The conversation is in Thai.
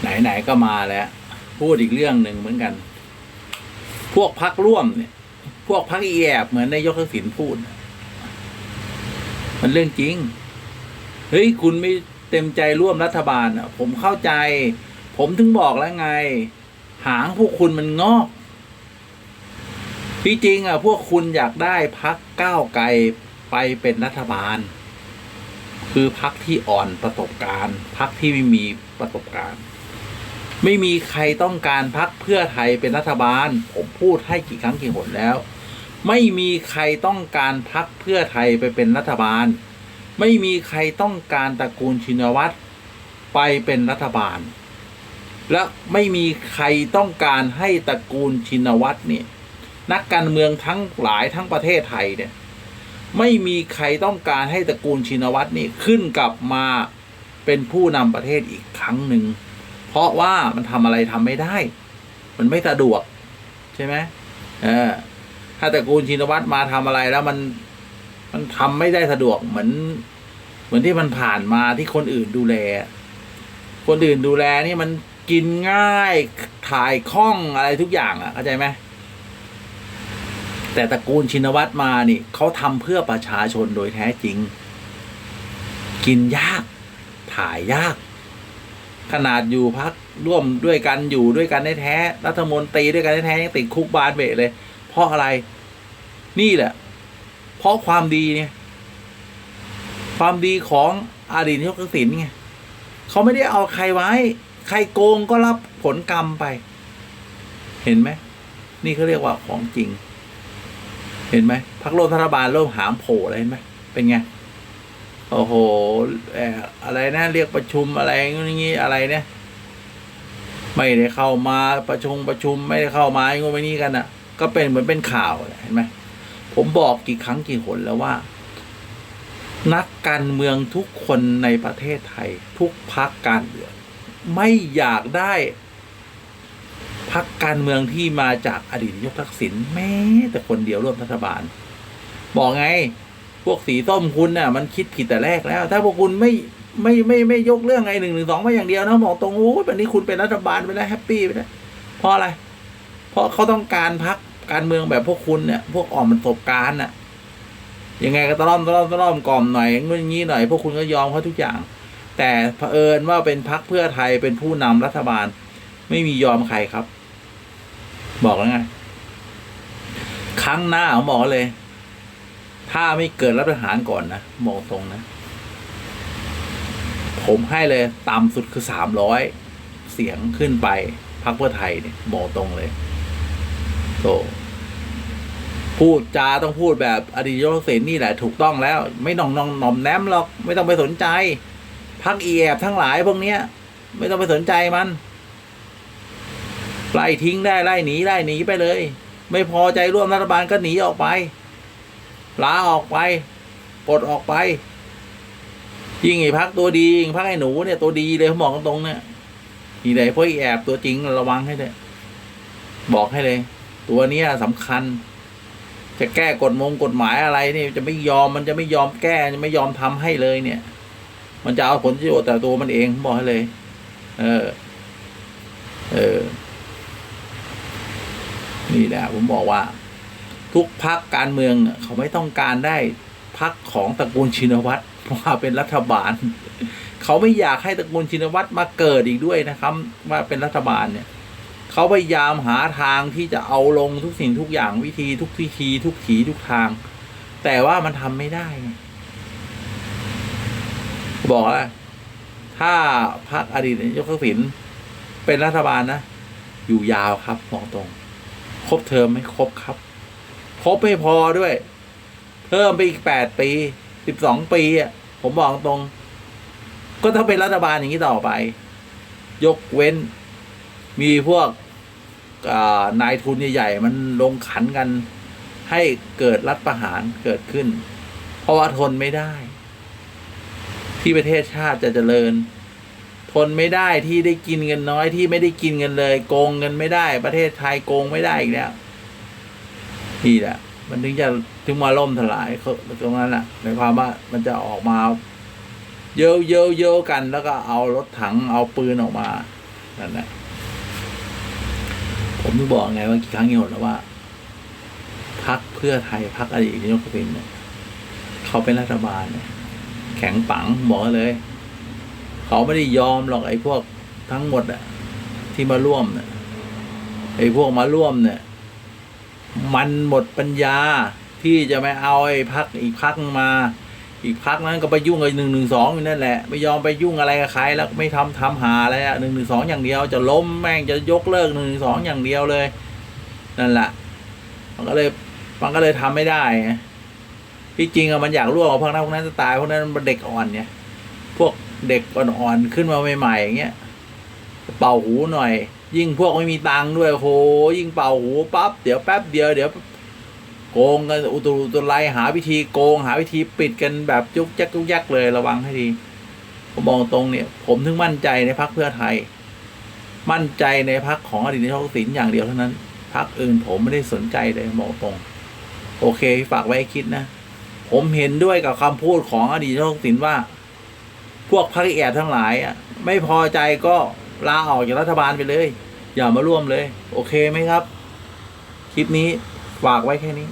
ไหน ๆ ก็มาแล้ว พูดอีกเรื่องหนึ่งเหมือนกัน พวกพักร่วมเนี่ย พวกพักอีแอบเหมือนนายกทักษิณพูด มันเรื่องจริง เฮ้ย คุณไม่เต็มใจร่วมรัฐบาลอะ ผมเข้าใจ ผมถึงบอกแล้วไง หางพวกคุณมันงอกที่จริงอะ พวกคุณอยากได้พักก้าวไกลไปเป็นรัฐบาล คือพักที่อ่อนประสบการณ์ พักที่ไม่มีประสบการณ์ ไม่มีใครต้องการพักเพื่อไทยเป็นรัฐบาล ผมพูดให้กี่ครั้งกี่หนแล้ว ไม่มีใครต้องการพักเพื่อไทยไปเป็นรัฐบาล ไม่มีใครต้องการตระกูลชินวัตรไปเป็นรัฐบาล และไม่มีใครต้องการให้ตระกูลชินวัตรเนี่ยนักการเมืองทั้งหลายทั้งประเทศไทยเนี่ยไม่มีใครต้องการให้ตระกูลชินวัตรนี่ขึ้นกลับมาเป็นผู้นำประเทศอีกครั้งหนึ่ง เพราะว่ามันทำอะไรทำไม่ได้ มันไม่สะดวก ใช่ไหมเออถ้าแตระกูลชินวัตรมาทำอะไรแล้วมันมันทำไม่ได้สะดวกเหมือน เหมือนที่มันผ่านมาที่คนอื่นดูแล คนอื่นดูแลนี่มันกินง่ายถ่ายคล่องอะไรทุกอย่างอะเข้าใจไหมแต่ตระกูลชินวัตรมานี่เขาทำเพื่อประชาชนโดยแท้จริง กินยาก ถ่ายยาก ขนาดอยู่พักร่วมด้วยกันอยู่ด้วยกันแท้รัฐมนตรีด้วยกันแท้ยังติดคุกบานเบะเลย เพราะอะไรนี่แหละ เพราะความดีเนี่ย ความดีของอดีตนายกทักษิณไงเขาไม่ได้เอาใครไว้ ใครโกงก็รับผลกรรมไป เห็นไหมนี่เขาเรียกว่าของจริง เห็นไหมพักร่วมรัฐบาลเริ่มหามโผล่แล้วเห็นไหมเป็นไง โอ้โหเอ่อะไรนะเรียกประชุมอะไรอย่างงี้อะไรเนี่ย ไม่ได้เข้ามาประชุมประชุมไม่ได้เข้ามาอย่างงู้นไม่นี่กันอะ ก็เป็นเหมือนเป็นข่าวเห็นไหมผมบอกกี่ครั้งกี่หนแล้วว่า นักการเมืองทุกคนในประเทศไทย ทุกพักการเมืองไม่อยากได้พักการเมืองที่มาจากอดีตนายกทักษิณแม้แต่คนเดียวร่วมรัฐบาล บอกไง พวกสีส้มคุณน่ะ มันคิดผิดแต่แรกแล้ว ถ้าพวกคุณไม่ไม่ไม่ไม่ยกเรื่องไงหนึ่งหนึ่งสองมาอย่างเดียวนะบอกตรงโอ้ยวันนี้คุณเป็นรัฐบาลไปแล้วแฮปปี้ไปแล้วเพราะอะไร เพราะเขาต้องการพักการเมืองแบบพวกคุณเนี่ย พวกอ่อนประสบการณ์น่ะยังไงก็ตะล่อมตะล่อมตะล่อมกล่อมหน่อยงุ่นงี้หน่อยพวกคุณก็ยอมเขาทุกอย่าง แต่เผอิญว่าเป็นพักเพื่อไทยเป็นผู้นำรัฐบาล ไม่มียอมใครครับ บอกแล้วไง ครั้งหน้าผมบอกเลย ถ้าไม่เกิดรัฐประหารก่อนนะมองตรงนะ ผมให้เลยต่ำสุดคือสามร้อยเสียงขึ้นไปพักเพื่อไทยเนี่ยบอกตรงเลยโตพูดจาต้องพูดแบบอดีตโยเสนนี่แหละถูกต้องแล้ว ไม่นองนองหน่อมแนมหรอก ไม่ต้องไปสนใจ พักอีแอบทั้งหลายพวกเนี้ย ไม่ต้องไปสนใจมันไล่ทิ้งได้ไล่หนีไล่หนีไปเลย ไม่พอใจร่วมรัฐบาลก็หนีออกไป ลาออกไปปลดออกไป ยิ่งไอ้พักตัวดียิ่งพักไอ้หนูเนี่ยตัวดีเลยผมบอกตรงๆเนี่ยทีไหนพวกไอ้แอบตัวจริงระวังให้เลยบอกให้เลย ตัวเนี้ยสำคัญ จะแก้กฎมงกฎหมายอะไรนี่จะไม่ยอมมันจะไม่ยอมแก้จะไม่ยอมทำให้เลยเนี่ย มันจะเอาผลประโยชน์แต่ตัวมันเองผมบอกให้เลย เออ เออ นี่แหละผมบอกว่า ทุกพักการเมืองเขาไม่ต้องการได้พักของตระกูลชินวัตรมาเป็นรัฐบาล เขาไม่อยากให้ตระกูลชินวัตรมาเกิดอีกด้วยนะครับว่าเป็นรัฐบาลเนี่ยเขาพยายามหาทางที่จะเอาลงทุกสิ่งทุกอย่างวิธีทุกวิธีทุกขีทุกทาง แต่ว่ามันทำไม่ได้ บอกว่าถ้าพรรคอดีตนายกทักษิณเป็นรัฐบาลนะ อยู่ยาวครับบอกตรง ครบเทอมไหม่ครบครับ ครบไม่พอด้วย เพิ่มไปอีกแปดปีสิบสองปีอะผมบอกตรง ก็ถ้าเป็นรัฐบาลอย่างนี้ต่อไป ยกเว้น มีพวกนายทุนใหญ่ๆมันลงขันกัน ให้เกิดรัฐประหารเกิดขึ้น เพราะว่าทนไม่ได้ ที่ประเทศชาติจะเจริญ ทนไม่ได้ที่ได้กินเงินน้อยที่ไม่ได้กินเงินเลย โกงเงินไม่ได้ ประเทศไทยโกงไม่ได้อีกแล้ว นี่แหละมันถึงจะถึงมาล่มทลายเขาตรงนั้นแหละหมายความว่ามันจะออกมา เยอะเยอะเยอะกัน แล้วก็เอารถถังเอาปืนออกมานั่นแหละผมถึงบอกไงว่ากี่ครั้งกี่หนแล้วว่าพักเพื่อไทยพักอดีตนายกทักษิณเนี่ยเขาเป็นรัฐบาลเนี่ยแข็งปังบอกเลย เขาไม่ได้ยอมหรอกไอ้พวกทั้งหมดอะที่มาร่วมเนี่ยไอ้พวกมาร่วมเนี่ย มันหมดปัญญาที่จะไม่เอาไอ้พักอีกพักมา อีกพักนั้นก็ไปยุ่งกับหนึ่งหนึ่งสองอยู่นั่นแหละ ไม่ยอมไปยุ่งอะไรกับใครแล้วไม่ทำทำหาอะไรอะหนึ่งหนึ่งสองอย่างเดียวจะล้มแม่งจะยกเลิกหนึ่งหนึ่งสองอย่างเดียวเลย นั่นแหละมันก็เลยมันก็เลยทำไม่ได้ที่จริงอะมันอยากร่วมกับพวกนั้นพวกนั้นจะตายพวกนั้นมันเด็กอ่อนเนี่ย พวกเด็กอ่อนๆขึ้นมาใหม่ๆอย่างเงี้ยเป่าหูหน่อย ยิ่งพวกไม่มีตังค์ด้วยโหยิ่งเป่าหูปั๊บเดี๋ยวแป๊บเดียวเดี๋ยวโกงกันอุตุตุไลหาวิธีโกงหาวิธีปิดกันแบบยุกยักยุกยักเลยระวังให้ดีผมบอกตรงเนี่ย ผมถึงมั่นใจในพักเพื่อไทย มั่นใจในพักของอดีตนายกทักษิณอย่างเดียวเท่านั้นพักอื่นผมไม่ได้สนใจเลยบอกตรง โอเคฝากไว้ให้คิดนะ ผมเห็นด้วยกับคำพูดของอดีตนายกทักษิณว่า พวกพรรคแอดทั้งหลายอะไม่พอใจก็ ลาออกจากรัฐบาลไปเลย อย่ามาร่วมเลย โอเคไหมครับ คลิปนี้ฝากไว้แค่นี้